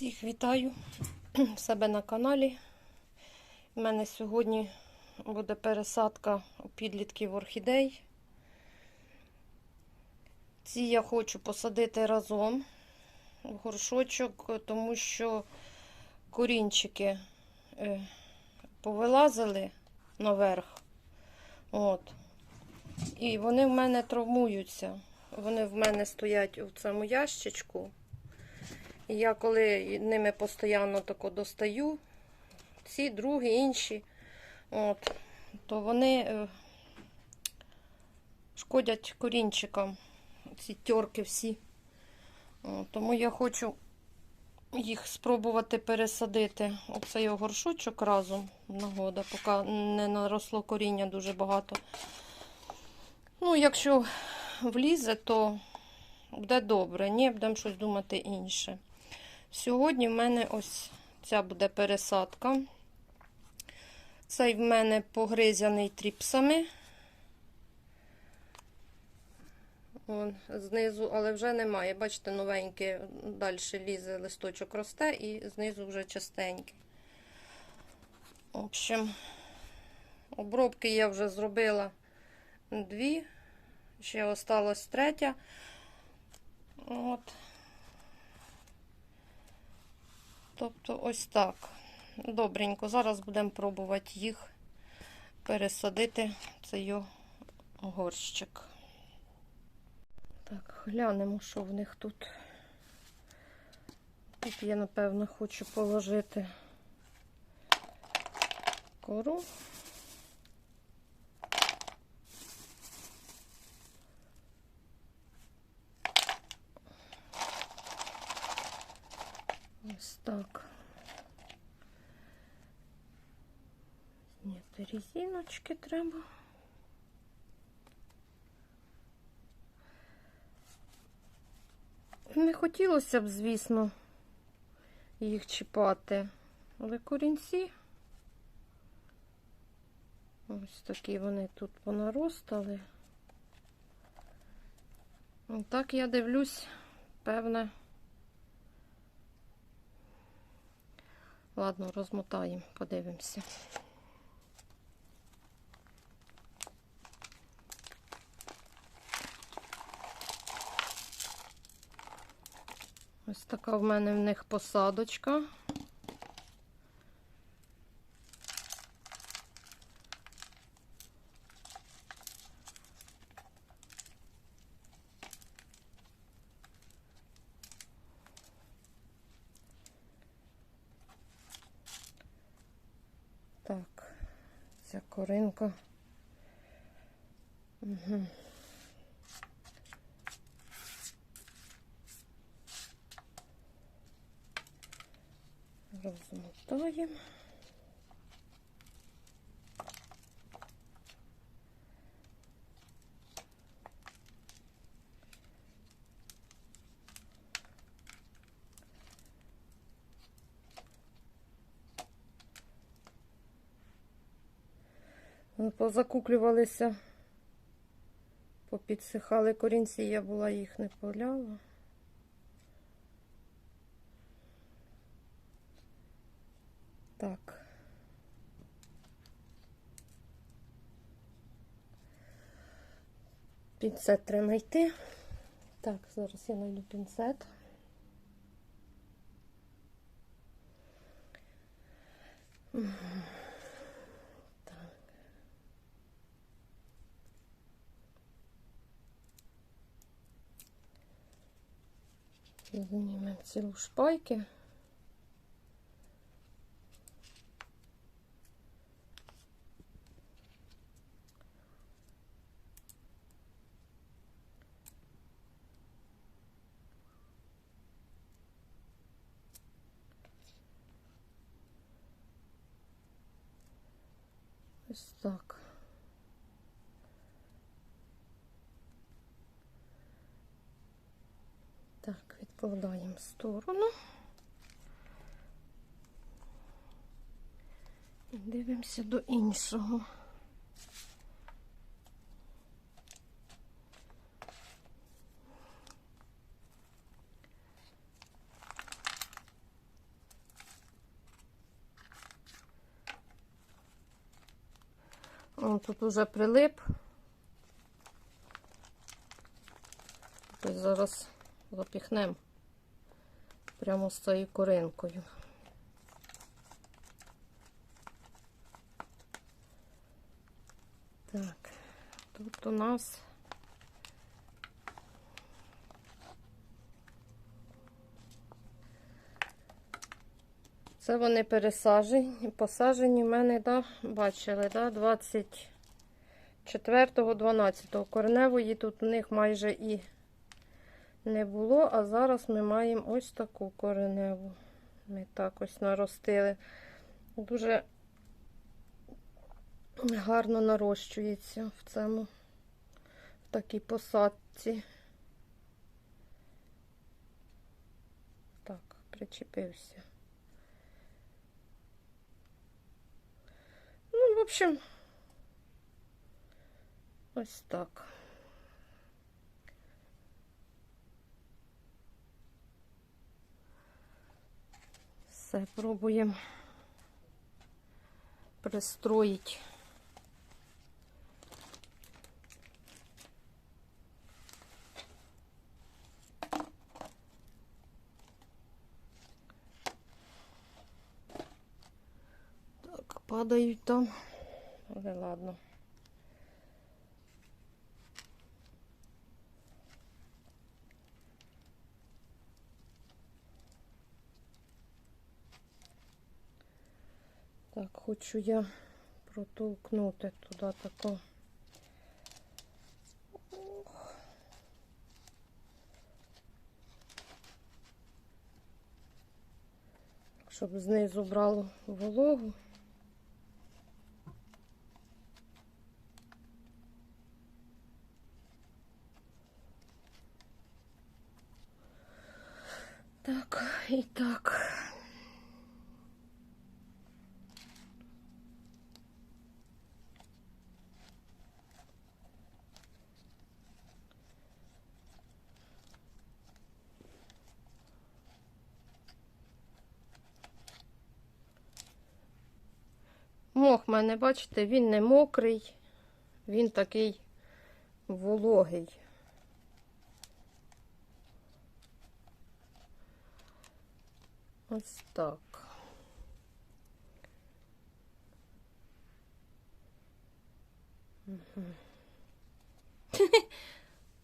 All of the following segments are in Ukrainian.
Всіх вітаю себе на каналі. У мене сьогодні буде пересадка підлітків орхідей. Ці я хочу посадити разом в горшочок, тому що корінчики е, повилазили наверх. От. І вони в мене травмуються. Вони в мене стоять у цьому ящичку. І я коли ними постійно тако достаю, ці, другі, інші, от, то вони е, шкодять корінчикам, ці терки всі. Тому я хочу їх спробувати пересадити у цей горшочок разом нагода, поки не наросло коріння дуже багато. Ну, якщо влізе, то буде добре. Ні, будемо щось думати інше. Сьогодні в мене ось ця буде пересадка. Цей в мене погризяний тріпсами. Вон, знизу, але вже немає. Бачите, новенький, далі лізе листочок росте і знизу вже частенький. В общем, обробки я вже зробила дві, ще осталась третя. От. Тобто ось так. Добренько. Зараз будемо пробувати їх пересадити в цей горщик. Так, глянемо, що в них тут. Тут я, напевно, хочу положити кору. Ось так. Зняти резиночки треба. Не хотілося б, звісно, їх чіпати, але корінці. Ось такі вони тут понаростали. Так я дивлюсь, певне. Ладно, розмотаємо, подивимося. Ось така в мене в них посадочка. Так, ця Угу. Розмотаємо. Позакуклювалися, попідсихали корінці, я була їх не поляла. Так. Пінцет треба знайти. Так, зараз я знайду пінцет. Так. Знімемо цілу шпайки. відкладаємо в сторону і дивимося до іншого. О, тут уже прилип. Тобто зараз запіхнемо прямо з цією коринкою. Так, тут у нас це вони пересаджені, посаджені в мене, да, бачили, да, 24-го, 12-го. Корневої тут у них майже і не було, а зараз ми маємо ось таку кореневу. Ми так ось наростили. Дуже гарно нарощується в цьому, в такій посадці. Так, причепився. Ну, в общем, ось так. Все, пробуємо пристроїти. Так, падають там, але ладно. Так, хочу я протолкнути туди тако. Ох. Щоб знизу брало вологу. Так, і так. Мох в мене, бачите, він не мокрий, він такий вологий. Ось так. Угу.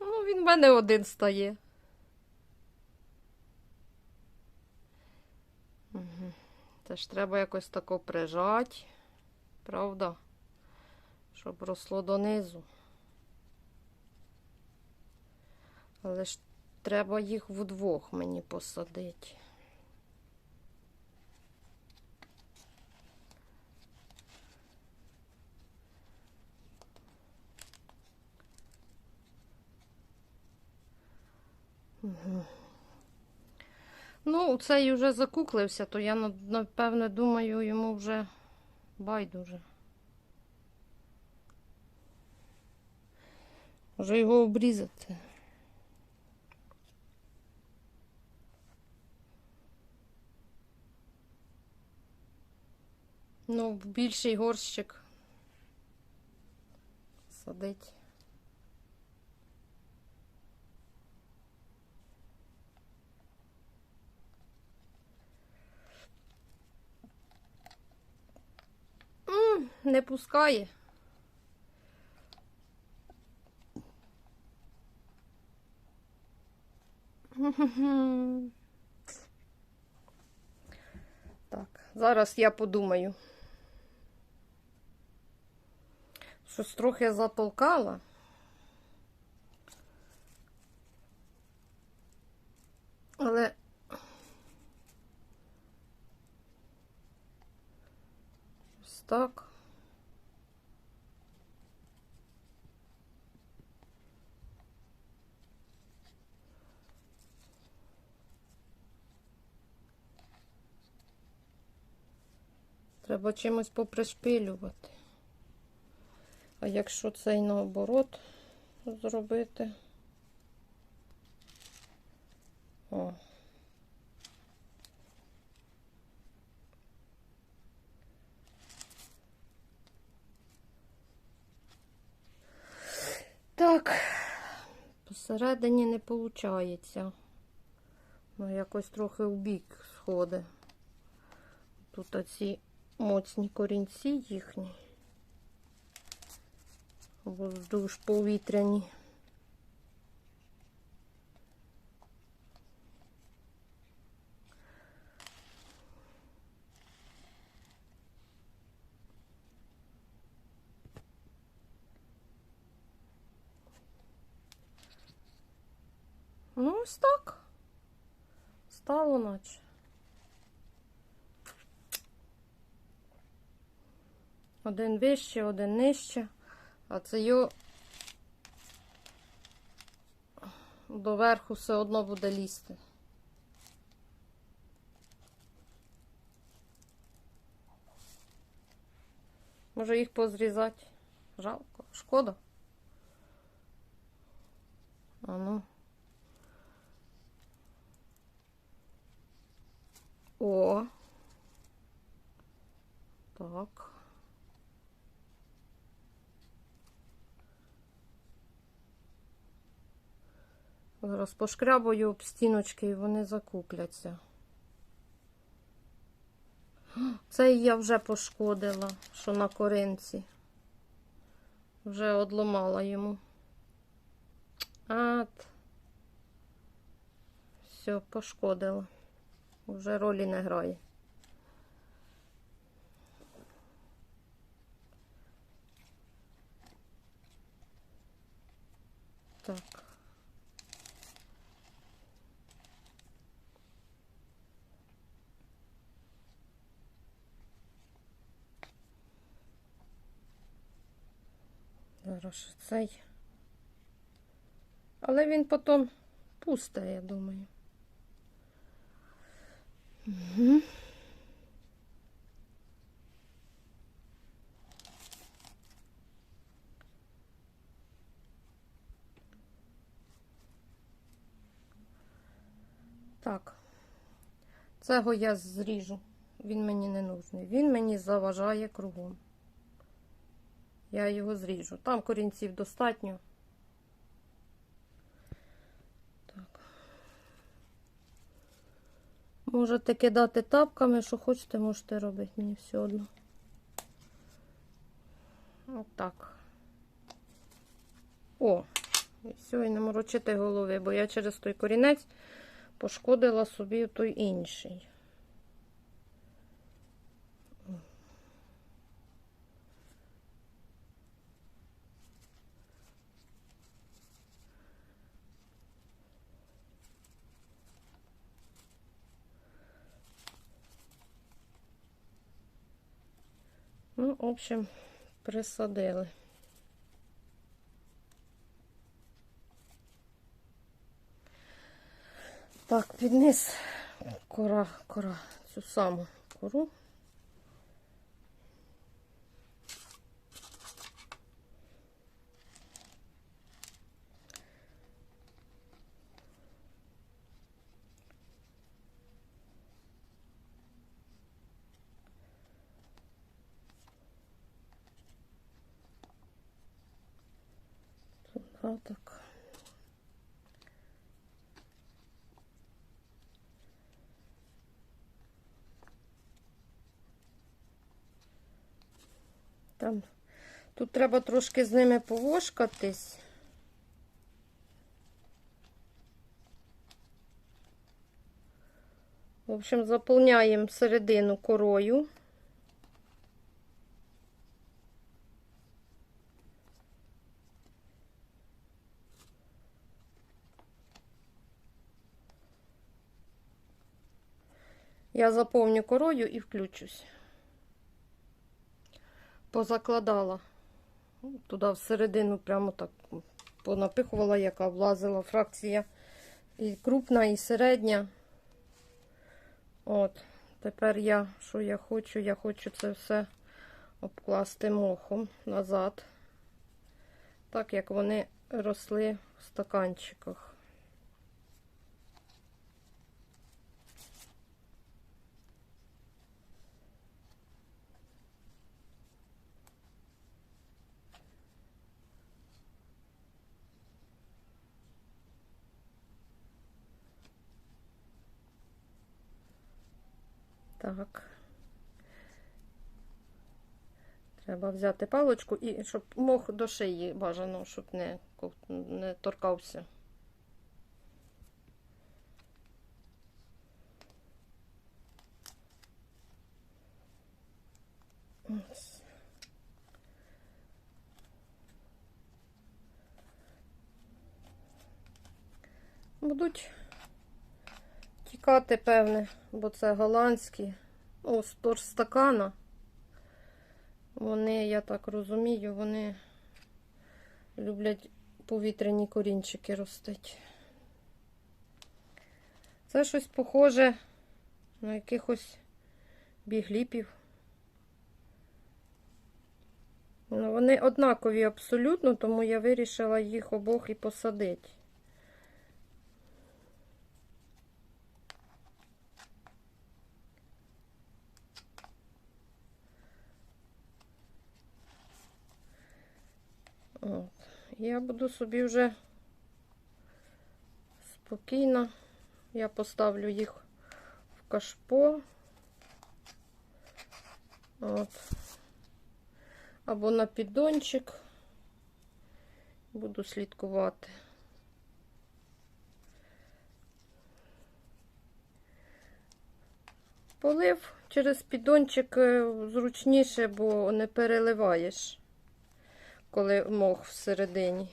ну, він в мене один стає. Угу. Це ж треба якось тако прижати, правда? Щоб росло донизу. Але ж треба їх вдвох мені посадити. Угу. Ну, цей вже закуклився, то я напевне думаю, йому вже байдуже. Може його обрізати. Ну, більший горщик садить. Не пускає. Так, зараз я подумаю. Щось трохи затолкала. Але ось так. Треба чимось попришпилювати. А якщо цей наоборот зробити. О. так, посередині не виходить. Ну, якось трохи в бік сходить. Тут оці моцні корінці їхні, або вздовж повітряні. Стало. Один вище, один нижче, а це його доверху все одно буде лізти. Може їх позрізати? Жалко. Шкода. А ну. О. Так. Зараз пошкрябую об стіночки і вони закупляться. Це я вже пошкодила, що на коринці. Вже одломала йому. От. Все, пошкодила. Вже ролі не грає. Так. Зараз цей. Але він потім пусте, я думаю. Так, цього я зріжу. Він мені не нужний. Він мені заважає кругом. Я його зріжу. Там корінців достатньо. Можете кидати тапками, що хочете, можете робити. Мені все одно. Отак. О, і все, і не морочити голови, бо я через той корінець пошкодила собі той інший. Ну, в общем, присадили. Так, підніс кора, кора, цю саму кору. Туди так. Там тут треба трошки з ними повошкатись. В общем, заповняємо середину корою. Я заповню корою і включусь. Позакладала туди всередину, прямо так понапихувала, яка влазила фракція і крупна, і середня. От, тепер я, що я хочу, я хочу це все обкласти мохом назад, так як вони росли в стаканчиках. Так. Треба взяти паличку і щоб мох до шиї бажано, щоб не, не торкався. Ось. Будуть тікати, певне, бо це голландські. О, з торстакана. Вони, я так розумію, вони люблять повітряні корінчики ростить. Це щось похоже на якихось бігліпів. Ну, Вони однакові абсолютно, тому я вирішила їх обох і посадити. От. Я буду собі вже спокійно. Я поставлю їх в кашпо. От. Або на піддончик. Буду слідкувати. Полив через піддончик е, зручніше, бо не переливаєш коли мох всередині.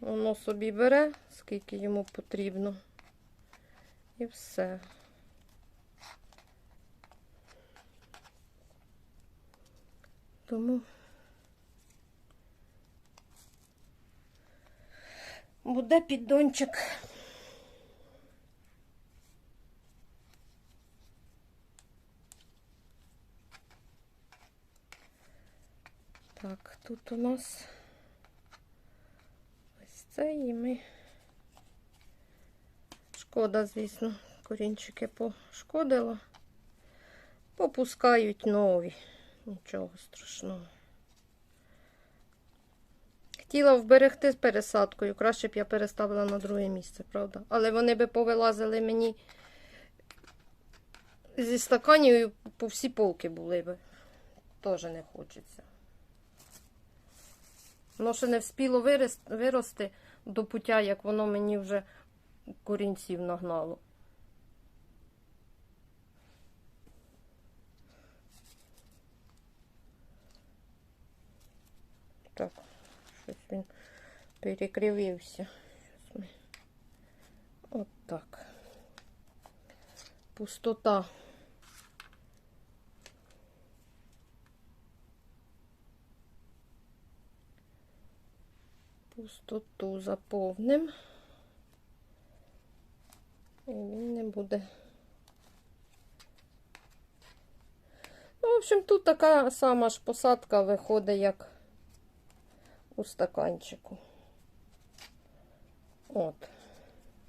Воно собі бере, скільки йому потрібно. І все. Тому буде піддончик. Так, тут у нас ось це і ми. Шкода, звісно, корінчики пошкодила. Попускають нові. Нічого страшного. Хотіла вберегти з пересадкою. Краще б я переставила на друге місце, правда? Але вони би повилазили мені зі стаканів і по всі полки були би. Теж не хочеться. Воно ще не вспіло вирости до пуття, як воно мені вже корінців нагнало. Так, щось він перекривився. От так. Пустота. Пустоту заповним. І він не буде. Ну, в общем, тут така сама ж посадка виходить, як у стаканчику. От.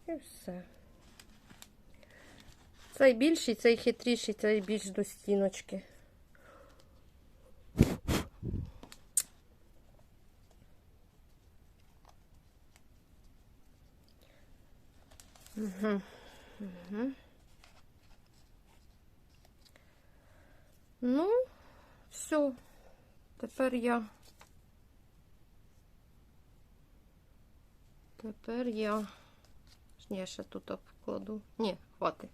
І все. Цей більший, цей хитріший, цей більш до стіночки. Угу. Ну, все. Тепер я. Тепер я. Ні, ще тут обкладу. Ні, хватить.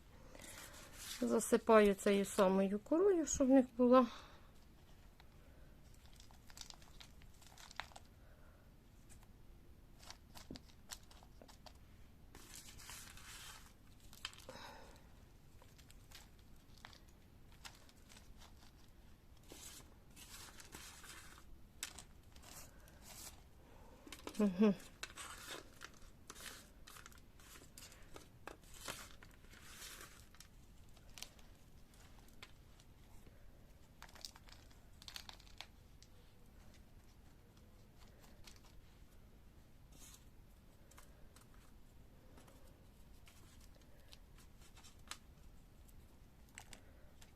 Засипаю цією самою корою, щоб в них була. Угу.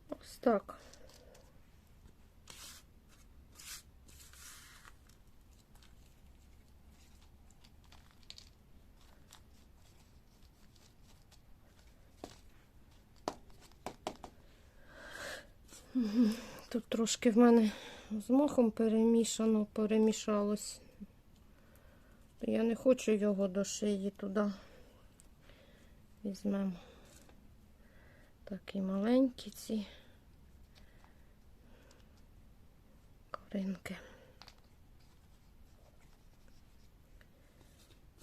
Ось так. Тут трошки в мене з мохом перемішано, перемішалось. Я не хочу його до шиї туди. Візьмемо такі маленькі ці коринки.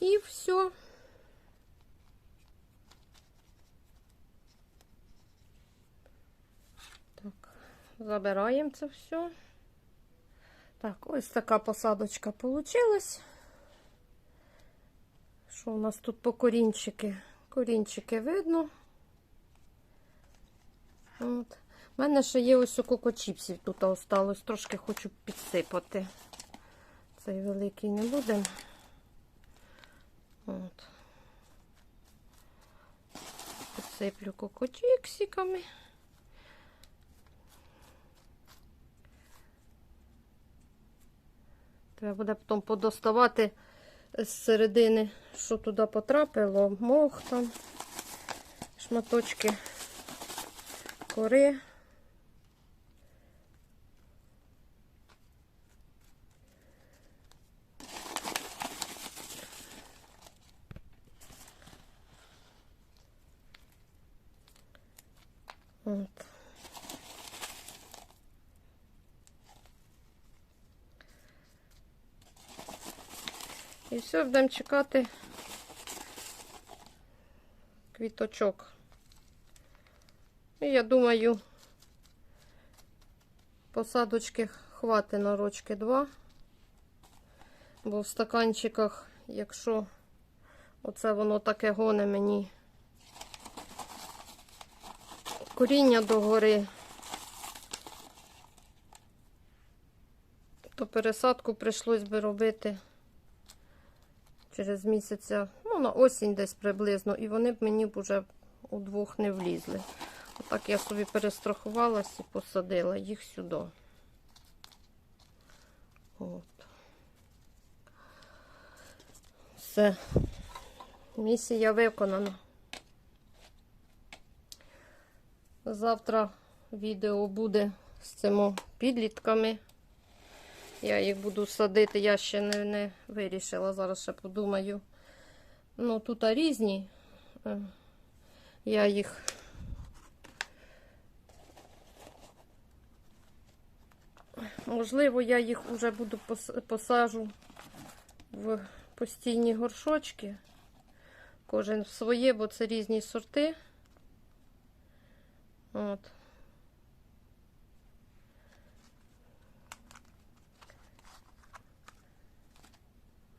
І все. Так, забираємо це все. Так, ось така посадочка получилась. Що у нас тут по корінчики? Корінчики видно. От. У мене ще є ось кокочіпсів тут осталось. Трошки хочу підсипати. Цей великий не будемо. От. Підсиплю кокочіксиками. Треба буде потім подоставати з середини, що туди потрапило, мох там, шматочки кори. От. І все, будемо чекати квіточок. І я думаю, посадочки хватить на рочки два. Бо в стаканчиках, якщо оце воно таке гоне мені коріння догори, то пересадку прийшлось би робити через місяця, ну, на осінь десь приблизно, і вони б мені б уже удвох не влізли. Отак я собі перестрахувалась і посадила їх сюди. От. Все. Місія виконана. Завтра відео буде з цими підлітками. Я їх буду садити, я ще не, не вирішила, зараз ще подумаю. Ну, тут різні. Е, Я їх можливо, я їх вже буду пос- посажу в постійні горшочки. Кожен в своє, бо це різні сорти. От.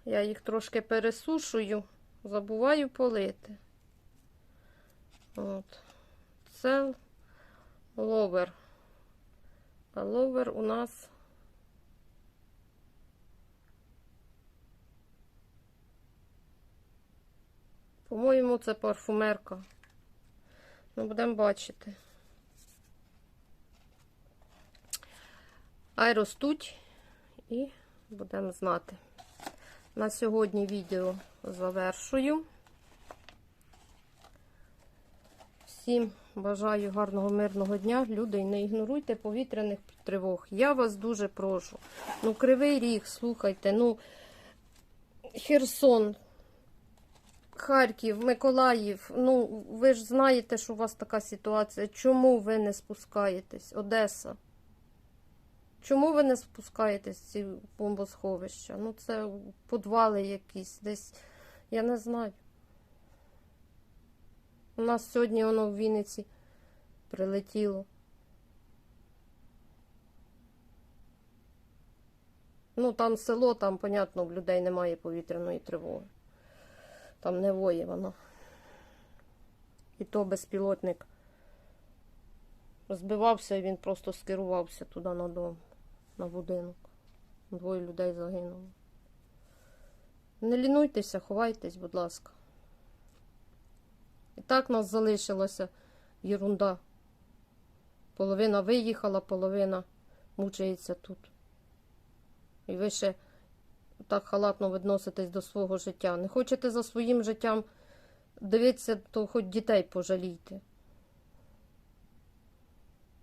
Я їх трошки пересушую, забуваю полити. От. Це ловер. А ловер у нас по-моєму, це парфумерка. Ну, будемо бачити. Ай ростуть і будемо знати. На сьогодні відео завершую. Всім бажаю гарного мирного дня. Люди, не ігноруйте повітряних тривог. Я вас дуже прошу. Ну, Кривий Ріг, слухайте, ну, Херсон, Харків, Миколаїв. Ну, ви ж знаєте, що у вас така ситуація. Чому ви не спускаєтесь? Одеса. Чому ви не спускаєтесь в ці бомбосховища? Ну, це подвали якісь десь. Я не знаю. У нас сьогодні воно в Вінниці прилетіло. Ну, там село, там, понятно, в людей немає повітряної тривоги. Там не воє воно. І то безпілотник збивався, і він просто скерувався туди на дом, на будинок. Двоє людей загинуло. Не лінуйтеся, ховайтесь, будь ласка. І так нас залишилася єрунда. Половина виїхала, половина мучається тут. І ви ще так халатно відноситесь до свого життя. Не хочете за своїм життям дивитися, то хоч дітей пожалійте.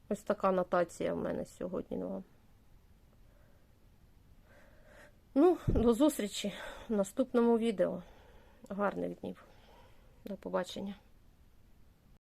Ось така нотація в мене сьогодні вам. Ну, до зустрічі в наступному відео. Гарних днів. До побачення.